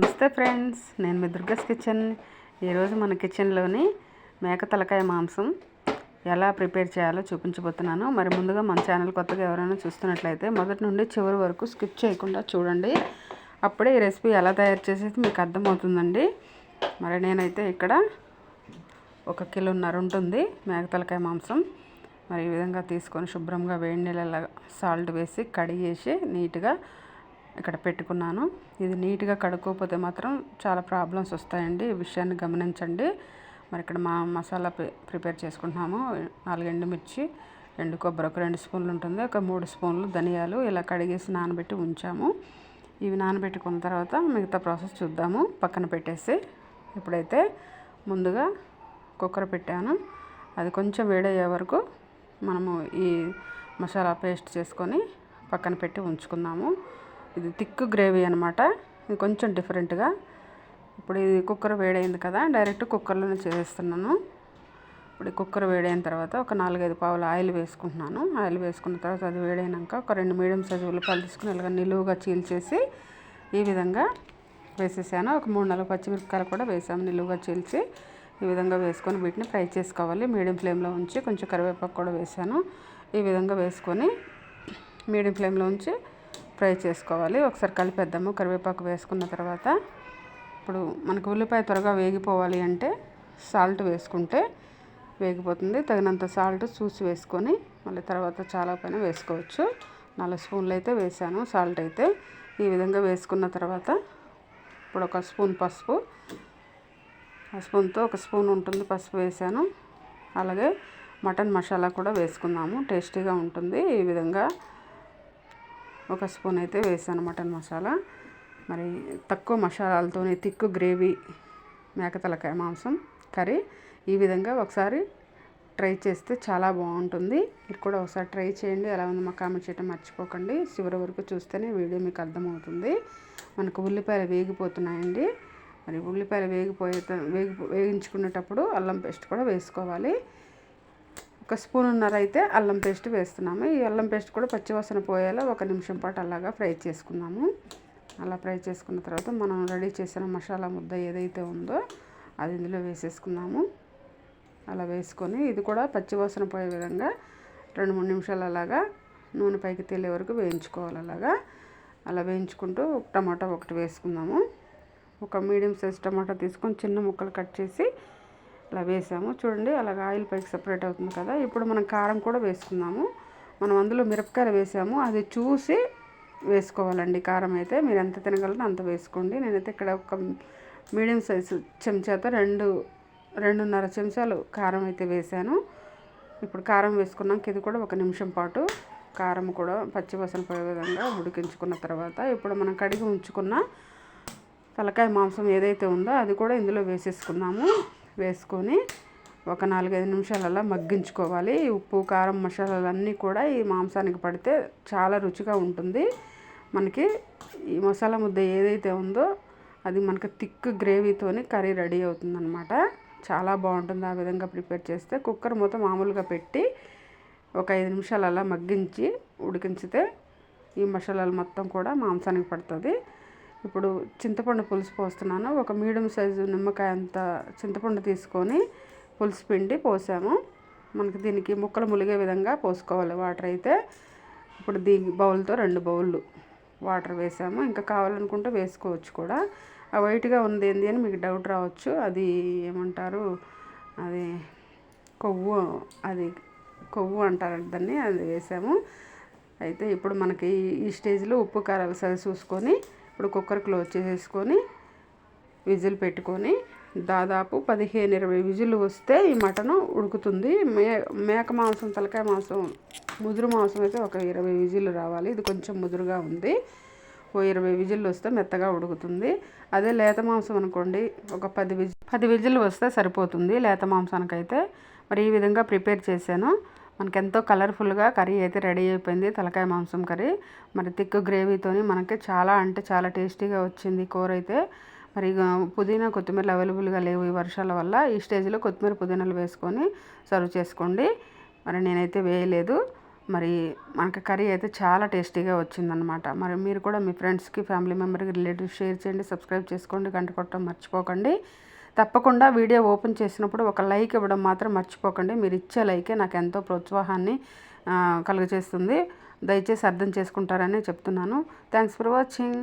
నమస్తే ఫ్రెండ్స్ నేను మీ దుర్గస్ కిచెన్. ఈరోజు మన కిచెన్లోని మేక తలకాయ మాంసం ఎలా ప్రిపేర్ చేయాలో చూపించబోతున్నాను. మరి ముందుగా మన ఛానల్ కొత్తగా ఎవరైనా చూస్తున్నట్లయితే మొదటి నుండి చివరి వరకు స్కిప్ చేయకుండా చూడండి. అప్పుడే ఈ రెసిపీ ఎలా తయారు చేసేది మీకు అర్థమవుతుందండి. మరి నేనైతే ఇక్కడ ఒక కిలోన్నర ఉంటుంది మేక తలకాయ మాంసం. మరి ఈ విధంగా తీసుకొని శుభ్రంగా వేడి నీళ్ళ సాల్ట్ వేసి కడిగేసి నీట్గా ఇక్కడ పెట్టుకున్నాను. ఇది నీట్గా కడుక్కోకపోతే మాత్రం చాలా ప్రాబ్లమ్స్ వస్తాయండి. ఈ విషయాన్ని గమనించండి. మరి ఇక్కడ మా మసాలా ప్రిపేర్ చేసుకుంటున్నాము. నాలుగు మిర్చి ఎండు కొబ్బరి ఒక రెండు స్పూన్లు ఉంటుంది. ఒక మూడు స్పూన్లు ధనియాలు ఇలా కడిగేసి నానబెట్టి ఉంచాము. ఇవి నానబెట్టుకున్న తర్వాత మిగతా ప్రాసెస్ చూద్దాము. పక్కన పెట్టేసి ఇప్పుడైతే ముందుగా కుక్కర్ పెట్టాను అది కొంచెం వేడయ్యే వరకు మనము ఈ మసాలా పేస్ట్ చేసుకొని పక్కన పెట్టి ఉంచుకుందాము. ఇది థిక్ గ్రేవీ అనమాట ఇది కొంచెం డిఫరెంట్గా ఇప్పుడు ఇది కుక్కర్ వేడైంది కదా డైరెక్ట్ కుక్కర్లోనే చేస్తున్నాను. ఇప్పుడు కుక్కర్ వేడైన తర్వాత ఒక నాలుగైదు పావులు ఆయిల్ వేసుకుంటున్నాను. ఆయిల్ వేసుకున్న తర్వాత అది వేడైనాక ఒక రెండు మీడియం సైజు ఉల్లిపాయలు తీసుకుని ఇలాగ నిలువుగా చీల్చేసి ఈ విధంగా వేసేసాను. ఒక మూడు నాలుగు పచ్చిమిరపకాయలు కూడా వేసాము నిలువుగా చీల్చి. ఈ విధంగా వేసుకొని వీటిని ఫ్రై చేసుకోవాలి. మీడియం ఫ్లేమ్లో ఉంచి కొంచెం కరివేపాకు కూడా వేసాను. ఈ విధంగా వేసుకొని మీడియం ఫ్లేమ్లో ఉంచి ఫ్రై చేసుకోవాలి. ఒకసారి కలిపేద్దాము. కరివేపాకు వేసుకున్న తర్వాత ఇప్పుడు మనకు ఉల్లిపాయ త్వరగా వేగిపోవాలి అంటే సాల్ట్ వేసుకుంటే వేగిపోతుంది. తగినంత సాల్ట్ చూసి వేసుకొని మళ్ళీ తర్వాత చాలా పైన వేసుకోవచ్చు. నాలుగు స్పూన్లు అయితే వేసాను. సాల్ట్ అయితే ఈ విధంగా వేసుకున్న తర్వాత ఇప్పుడు ఒక స్పూన్ పసుపు ఆ స్పూన్తో ఒక స్పూన్ ఉంటుంది పసుపు వేసాను. అలాగే మటన్ మసాలా కూడా వేసుకుందాము. టేస్టీగా ఉంటుంది. ఈ విధంగా ఒక స్పూన్ అయితే వేసాను మటన్ మసాలా. మరి తక్కువ మసాలాలతోనే తిక్కు గ్రేవీ మేక తలకాయ మాంసం కర్రీ ఈ విధంగా ఒకసారి ట్రై చేస్తే చాలా బాగుంటుంది. మీరు కూడా ఒకసారి ట్రై చేయండి. ఎలా ఉంది మా కామెంట్ చేయడం మర్చిపోకండి. చివరి వరకు చూస్తేనే వీడియో మీకు అర్థమవుతుంది. మనకు ఉల్లిపాయలు వేగిపోతున్నాయండి. మరి ఉల్లిపాయలు వేగిపోయే వేగి వేగించుకునేటప్పుడు అల్లం పేస్ట్ కూడా వేసుకోవాలి. ఒక స్పూన్ ఉన్నర అయితే అల్లం పేస్ట్ వేస్తున్నాము. ఈ అల్లం పేస్ట్ కూడా పచ్చివాసన పోయేలా ఒక నిమిషం పాటు అలాగా ఫ్రై చేసుకున్నాము. అలా ఫ్రై చేసుకున్న తర్వాత మనం రెడీ చేసిన మసాలా ముద్ద ఏదైతే ఉందో అది ఇందులో వేసేసుకున్నాము. అలా వేసుకొని ఇది కూడా పచ్చివాసన పోయే విధంగా రెండు మూడు నిమిషాలు అలాగా నూనె పైకి తేలే వరకు వేయించుకోవాలి అలాగా. అలా వేయించుకుంటూ టమాటా ఒకటి వేసుకుందాము. ఒక మీడియం సైజ్ టమాటా తీసుకొని చిన్న ముక్కలు కట్ చేసి ఇలా వేసాము. చూడండి అలాగ ఆయిల్ పైకి సపరేట్ అవుతుంది కదా. ఇప్పుడు మనం కారం కూడా వేసుకుందాము. మనం అందులో మిరపకాయలు వేసాము. అది చూసి వేసుకోవాలండి కారం అయితే. మీరు ఎంత తినగలరో అంత వేసుకోండి. నేనైతే ఇక్కడ ఒక మీడియం సైజు చెంచాతో రెండు రెండున్నర చెంచాలు కారం అయితే వేసాను. ఇప్పుడు కారం వేసుకున్నాక ఇది కూడా ఒక నిమిషం పాటు కారం కూడా పచ్చివసన పోయే విధంగా ఉడికించుకున్న తర్వాత ఇప్పుడు మనం కడిగి ఉంచుకున్న తలకాయ మాంసం ఏదైతే ఉందో అది కూడా ఇందులో వేసేసుకున్నాము వేసుకొని ఒక నాలుగైదు నిమిషాలలా మగ్గించుకోవాలి. ఉప్పు కారం మసాలాలు అన్నీ కూడా ఈ మాంసానికి పడితే చాలా రుచిగా ఉంటుంది. మనకి ఈ మసాలా ముద్ద ఏదైతే ఉందో అది మనకి థిక్ గ్రేవీతోని కర్రీ రెడీ అవుతుందన్నమాట. చాలా బాగుంటుంది ఆ విధంగా ప్రిపేర్ చేస్తే. కుక్కర్ మొత్తం మామూలుగా పెట్టి ఒక ఐదు నిమిషాలు అలా మగ్గించి ఉడికించితే ఈ మసాలాలు మొత్తం కూడా మాంసానికి పడుతుంది. ఇప్పుడు చింతపండు పులుసు పోస్తున్నాను. ఒక మీడియం సైజు నిమ్మకాయ అంత చింతపండు తీసుకొని పులుసు పిండి పోసాము. మనకి దీనికి ముక్కలు ములిగే విధంగా పోసుకోవాలి వాటర్ అయితే. ఇప్పుడు దీ బౌల్తో రెండు బౌళ్ళు వాటర్ వేసాము. ఇంకా కావాలనుకుంటే వేసుకోవచ్చు కూడా. ఆ వైట్గా ఉంది ఏంది అని మీకు డౌట్ రావచ్చు. అది ఏమంటారు? అది కొవ్వు అది కొవ్వు అంటారు దాన్ని అది వేసాము. అయితే ఇప్పుడు మనకి ఈ స్టేజ్లో ఉప్పు కారాలు సరి చూసుకొని ఇప్పుడు కుక్కర్ క్లోజ్ చేసేసుకొని విజిల్ పెట్టుకొని దాదాపు పదిహేను ఇరవై విజులు వస్తే ఈ మటన్ ఉడుకుతుంది. మే మేక మాంసం తలకాయ మాంసం ముదురు మాంసం అయితే ఒక ఇరవై విజులు రావాలి. ఇది కొంచెం ముదురుగా ఉంది. ఓ ఇరవై విజిల్లు వస్తే మెత్తగా ఉడుకుతుంది. అదే లేత మాంసం అనుకోండి ఒక పది విజి పది విజిల్లు వస్తే సరిపోతుంది లేత మాంసానికైతే. మరి ఈ విధంగా ప్రిపేర్ చేశాను. మనకి ఎంతో కలర్ఫుల్గా కర్రీ అయితే రెడీ అయిపోయింది. తలకాయ మాంసం కర్రీ. మరి తిక్కు గ్రేవీతోని మనకి చాలా అంటే చాలా టేస్టీగా వచ్చింది కూర అయితే. మరి పుదీనా కొత్తిమీర అవైలబుల్గా లేవు ఈ వర్షాల వల్ల. ఈ స్టేజ్లో కొత్తిమీర పుదీనాలు వేసుకొని సర్వ్ చేసుకోండి. మరి నేనైతే వేయలేదు. మరి మనకి కర్రీ అయితే చాలా టేస్టీగా వచ్చిందనమాట మరి మీరు కూడా మీ ఫ్రెండ్స్కి ఫ్యామిలీ మెంబర్కి రిలేటివ్స్ షేర్ చేయండి సబ్స్క్రైబ్ చేసుకోండి గంట కొట్టడం మర్చిపోకండి. తప్పకుండా వీడియో ఓపెన్ చేసినప్పుడు ఒక లైక్ ఇవ్వడం మాత్రం మర్చిపోకండి. మీరు ఇచ్చే లైకే నాకు ఎంతో ప్రోత్సాహాన్ని కలుగజేస్తుంది. దయచేసి అర్థం చేసుకుంటారని చెప్తున్నాను. Thanks for watching